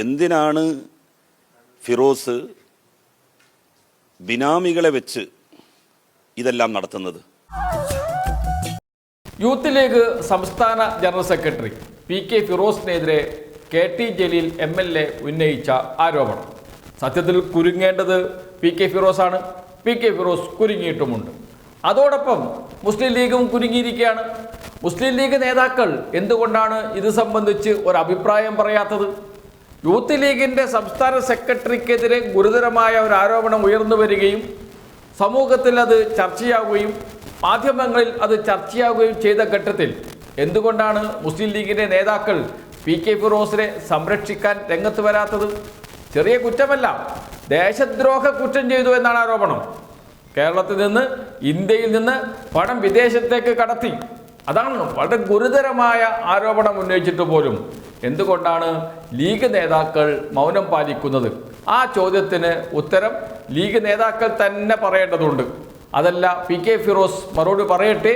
എന്തിനാണ് ഫിറോസ് ബിനാമികളെ വെച്ച് ഇതെല്ലാം നടത്തുന്നത്? യൂത്ത് ലീഗ് സംസ്ഥാന general secretary P K ഫിറോസിനെതിരെ K T Jaleel M L A ഉന്നയിച്ച ആരോപണം. സത്യത്തിൽ കുരുങ്ങേണ്ടത് പി കെ ഫിറോസാണ്. പി കെ ഫിറോസ് കുരുങ്ങിയിട്ടുമുണ്ട്. അതോടൊപ്പം മുസ്ലിം ലീഗും കുരുങ്ങിയിരിക്കുകയാണ്. മുസ്ലിം ലീഗ് നേതാക്കൾ എന്തുകൊണ്ടാണ് ഇത് സംബന്ധിച്ച് ഒരു അഭിപ്രായം പറയാത്തത്? യൂത്ത് ലീഗിന്റെ സംസ്ഥാന സെക്രട്ടറിക്കെതിരെ ഗുരുതരമായ ഒരു ആരോപണം ഉയർന്നു വരികയും സമൂഹത്തിൽ അത് ചർച്ചയാവുകയും മാധ്യമങ്ങളിൽ അത് ചർച്ചയാവുകയും ചെയ്ത ഘട്ടത്തിൽ എന്തുകൊണ്ടാണ് മുസ്ലിം ലീഗിന്റെ നേതാക്കൾ പി കെ ഫിറോസിനെ സംരക്ഷിക്കാൻ രംഗത്ത് വരാത്തത്? ചെറിയ കുറ്റമല്ല ദേശദ്രോഹ കുറ്റം ചെയ്തു എന്നാണ് ആരോപണം. കേരളത്തിൽ നിന്ന് ഇന്ത്യയിൽ നിന്ന് പണം വിദേശത്തേക്ക് കടത്തി. അതാണ് വളരെ ഗുരുതരമായ ആരോപണം ഉന്നയിച്ചിട്ട് പോലും എന്തുകൊണ്ടാണ് ലീഗ് നേതാക്കൾ മൗനം പാലിക്കുന്നത്? ആ ചോദ്യത്തിന് ഉത്തരം ലീഗ് നേതാക്കൾ തന്നെ പറയേണ്ടതുണ്ട്. അതല്ല പി കെ ഫിറോസ് മറുപടി പറയട്ടെ?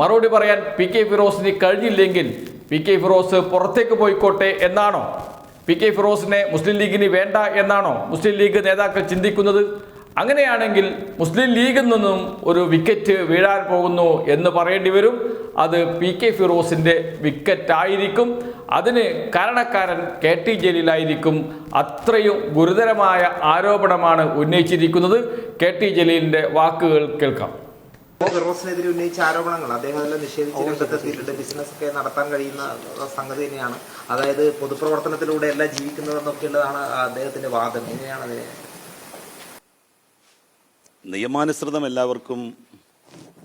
മറുപടി പറയാൻ പി കെ ഫിറോസിന് കഴിഞ്ഞില്ലെങ്കിൽ പി കെ ഫിറോസ് പുറത്തേക്ക് പോയിക്കോട്ടെ എന്നാണോ? പി കെ ഫിറോസിനെ മുസ്ലിം ലീഗിന് വേണ്ട എന്നാണോ മുസ്ലിം ലീഗ് നേതാക്കൾ ചിന്തിക്കുന്നത്? അങ്ങനെയാണെങ്കിൽ മുസ്ലിം ലീഗിൽ നിന്നും ഒരു വിക്കറ്റ് വീഴാൻ പോകുന്നു എന്ന് പറയേണ്ടി വരും. അത് പി കെ ഫിറോസിന്റെ വിക്കറ്റ് ആയിരിക്കും. അതിന് കാരണക്കാരൻ കെ ടി ജലീലായിരിക്കും അത്രയും ഗുരുതരമായ ആരോപണമാണ് ഉന്നയിച്ചിരിക്കുന്നത്. കെ ടി ജലീലിന്റെ വാക്കുകൾ കേൾക്കാം. ഫിറോസിനെതിരെ ഉന്നയിച്ച ആരോപണങ്ങൾ അദ്ദേഹം എല്ലാം നിഷേധിച്ച് രംഗത്തെത്തിയിട്ടുണ്ട് ബിസിനസ് ഒക്കെ നടത്താൻ കഴിയുന്ന സംഗതി തന്നെയാണ്. അതായത് പൊതുപ്രവർത്തനത്തിലൂടെ എല്ലാം ജീവിക്കുന്നതെന്നൊക്കെ ഉള്ളതാണ് അദ്ദേഹത്തിന്റെ വാദം. എങ്ങനെയാണ് അതിനെ? നിയമാനുസൃതം എല്ലാവർക്കും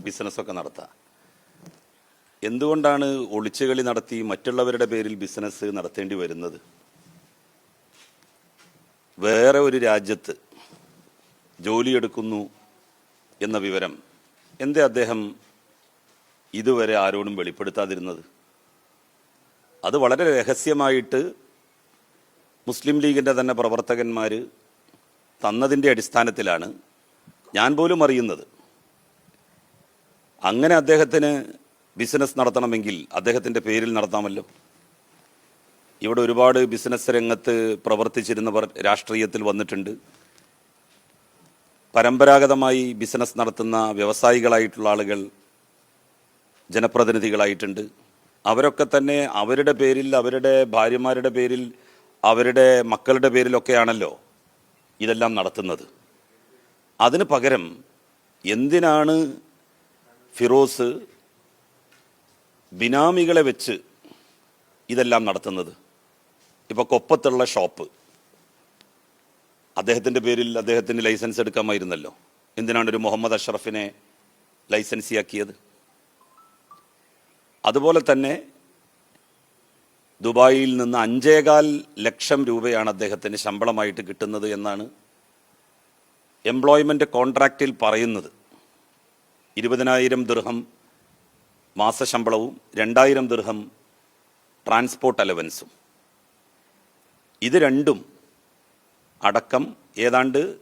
ബിസിനസ്സൊക്കെ നടത്താം. എന്തുകൊണ്ടാണ് ഒളിച്ചുകളി നടത്തി മറ്റുള്ളവരുടെ പേരിൽ ബിസിനസ് നടത്തേണ്ടി വരുന്നത്? വേറെ ഒരു രാജ്യത്ത് ജോലിയെടുക്കുന്നു എന്ന വിവരം എന്തേ അദ്ദേഹം ഇതുവരെ ആരോടും വെളിപ്പെടുത്താതിരുന്നത്? അത് വളരെ രഹസ്യമായിട്ട് മുസ്ലിം ലീഗിന്റെ തന്നെ പ്രവർത്തകന്മാർ തന്നതിന്റെ അടിസ്ഥാനത്തിലാണ് ഞാൻ പോലും അറിയുന്നത്. അങ്ങനെ അദ്ദേഹത്തിന് ബിസിനസ് നടത്തണമെങ്കിൽ അദ്ദേഹത്തിന്റെ പേരിൽ നടത്താമല്ലോ. ഇവിടെ ഒരുപാട് ബിസിനസ് രംഗത്ത് പ്രവർത്തിച്ചിരുന്നവർ രാഷ്ട്രീയത്തിൽ വന്നിട്ടുണ്ട്. പരമ്പരാഗതമായി ബിസിനസ് നടത്തുന്ന വ്യവസായികളായിട്ടുള്ള ആളുകൾ ജനപ്രതിനിധികളായിട്ടുണ്ട്. അവരൊക്കെ തന്നെ അവരുടെ പേരിൽ അവരുടെ ഭാര്യമാരുടെ പേരിൽ അവരുടെ മക്കളുടെ പേരിലൊക്കെയാണല്ലോ ഇതെല്ലാം നടത്തുന്നത്. അതിന് പകരം എന്തിനാണ് ഫിറോസ് ബിനാമികളെ വെച്ച് ഇതെല്ലാം നടത്തുന്നത്. ഇപ്പോൾ കൊപ്പത്തുള്ള ഷോപ്പ്. അദ്ദേഹത്തിന്റെ പേരിൽ അദ്ദേഹത്തിന് ലൈസൻസ് എടുക്കാമായിരുന്നല്ലോ. എന്തിനാണ് ഒരു മുഹമ്മദ് അഷ്റഫിനെ ലൈസൻസിയാക്കിയത്? അതുപോലെ തന്നെ ദുബായിൽ നിന്ന് അഞ്ചേകാൽ ലക്ഷം രൂപയാണ് അദ്ദേഹത്തിന് ശമ്പളമായിട്ട് കിട്ടുന്നത് എന്നാണ് എംപ്ലോയ്മെന്റ് കോൺട്രാക്റ്റിൽ പറയുന്നത്. ഇരുപതിനായിരം ദൃഹം മാസശമ്പളവും രണ്ടായിരം ദൃഹം ട്രാൻസ്പോർട്ട് അലവൻസും. ഇത് രണ്ടും അടക്കം ഏതാണ്ട്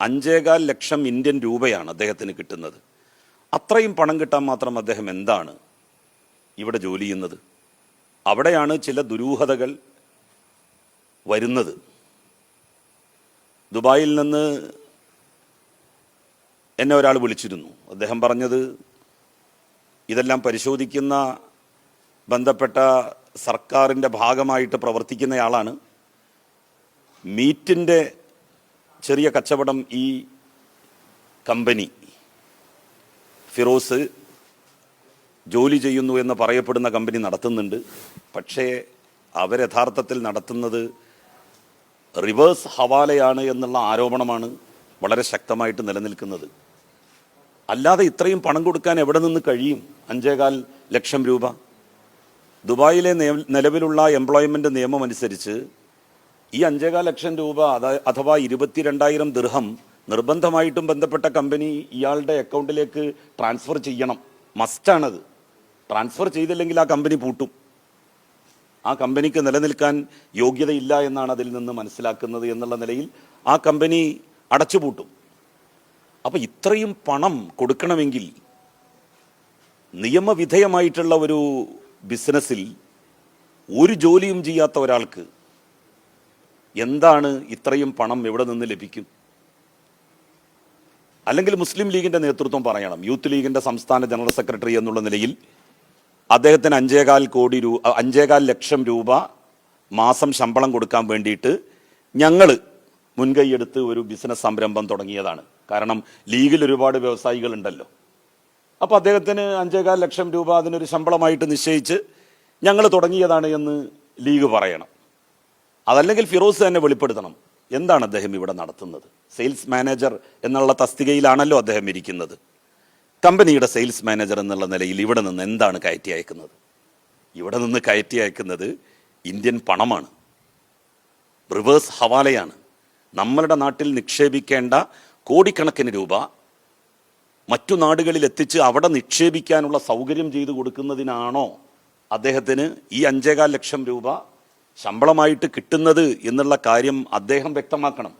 അഞ്ചേകാൽ ലക്ഷം ഇന്ത്യൻ രൂപയാണ് അദ്ദേഹത്തിന് കിട്ടുന്നത്. അത്രയും പണം കിട്ടാൻ മാത്രം അദ്ദേഹം എന്താണ് ഇവിടെ ജോലി ചെയ്യുന്നത്? അവിടെയാണ് ചില ദുരൂഹതകൾ വരുന്നത്. ദുബായിൽ നിന്ന് എന്നെ ഒരാൾ വിളിച്ചിരുന്നു. അദ്ദേഹം പറഞ്ഞത് ഇതെല്ലാം പരിശോധിക്കുന്ന ബന്ധപ്പെട്ട സർക്കാരിന്റെ ഭാഗമായിട്ട് പ്രവർത്തിക്കുന്നയാളാണ്. മീറ്റിന്റെ ചെറിയ കച്ചവടം ഈ കമ്പനി ഫിറോസ് ജോലി ചെയ്യുന്നു എന്ന് പറയപ്പെടുന്ന കമ്പനി നടത്തുന്നുണ്ട്. പക്ഷേ അവർ യഥാർത്ഥത്തിൽ നടത്തുന്നത് റിവേഴ്സ് ഹവാലയാണ് എന്നുള്ള ആരോപണമാണ് വളരെ ശക്തമായിട്ട് നിലനിൽക്കുന്നത്. അല്ലാതെ ഇത്രയും പണം കൊടുക്കാൻ എവിടെ നിന്ന് കഴിയും? അഞ്ചേകാൽ ലക്ഷം രൂപ. ദുബായിലെ നിലവിലുള്ള എംപ്ലോയ്മെന്റ് നിയമം അനുസരിച്ച് ഈ അഞ്ചേകാൽ ലക്ഷം രൂപ അഥവാ ഇരുപത്തിരണ്ടായിരം ദൃഹം നിർബന്ധമായിട്ടും ബന്ധപ്പെട്ട കമ്പനി ഇയാളുടെ അക്കൗണ്ടിലേക്ക് ട്രാൻസ്ഫർ ചെയ്യണം. മസ്റ്റാണത് ട്രാൻസ്ഫർ ചെയ്തില്ലെങ്കിൽ ആ കമ്പനി പൂട്ടും. ആ കമ്പനിക്ക് നിലനിൽക്കാൻ യോഗ്യതയില്ല എന്നാണ് അതിൽ നിന്ന് മനസ്സിലാക്കുന്നത് എന്നുള്ള നിലയിൽ ആ കമ്പനി അടച്ചുപൂട്ടും. അപ്പോൾ ഇത്രയും പണം കൊടുക്കണമെങ്കിൽ നിയമവിധേയമായിട്ടുള്ള ഒരു ബിസിനസ്സിൽ ഒരു ജോലിയും ചെയ്യാത്ത ഒരാൾക്ക് എന്താണ് ഇത്രയും പണം എവിടെ നിന്ന് ലഭിക്കും? അല്ലെങ്കിൽ മുസ്ലിം ലീഗിന്റെ നേതൃത്വം പറയണം യൂത്ത് ലീഗിന്റെ സംസ്ഥാന ജനറൽ സെക്രട്ടറി എന്നുള്ള നിലയിൽ അദ്ദേഹത്തിന് അഞ്ചേകാൽ കോടി രൂപ അഞ്ചേകാൽ ലക്ഷം രൂപ മാസം ശമ്പളം കൊടുക്കാൻ വേണ്ടിയിട്ട് ഞങ്ങൾ മുൻകൈയെടുത്ത് ഒരു ബിസിനസ് സംരംഭം തുടങ്ങിയതാണ്. കാരണം ലീഗിൽ ഒരുപാട് വ്യവസായികളുണ്ടല്ലോ. അപ്പോൾ അദ്ദേഹത്തിന് അഞ്ചേകാൽ ലക്ഷം രൂപ അതിനൊരു ശമ്പളമായിട്ട് നിശ്ചയിച്ച് ഞങ്ങൾ തുടങ്ങിയതാണ് എന്ന് ലീഗ് പറയണം. അതല്ലെങ്കിൽ ഫിറോസ് തന്നെ വെളിപ്പെടുത്തണം. എന്താണ് അദ്ദേഹം ഇവിടെ നടത്തുന്നത്? സെയിൽസ് മാനേജർ എന്നുള്ള തസ്തികയിലാണല്ലോ അദ്ദേഹം ഇരിക്കുന്നത്. കമ്പനിയുടെ സെയിൽസ് മാനേജർ എന്നുള്ള നിലയിൽ ഇവിടെ നിന്ന് എന്താണ് കയറ്റി അയക്കുന്നത്? ഇവിടെ നിന്ന് കയറ്റി അയക്കുന്നത് ഇന്ത്യൻ പണമാണ്. റിവേഴ്സ് ഹവാലയാണ്. നമ്മളുടെ നാട്ടിൽ നിക്ഷേപിക്കേണ്ട കോടിക്കണക്കിന് രൂപ മറ്റു നാടുകളിൽ എത്തിച്ച് അവിടെ നിക്ഷേപിക്കാനുള്ള സൗകര്യം ചെയ്തു കൊടുക്കുന്നതിനാണോ അദ്ദേഹത്തിന് ഈ അഞ്ചേകാൽ ലക്ഷം രൂപ ശമ്പളമായിട്ട് കിട്ടുന്നത് എന്നുള്ള കാര്യം അദ്ദേഹം വ്യക്തമാക്കണം.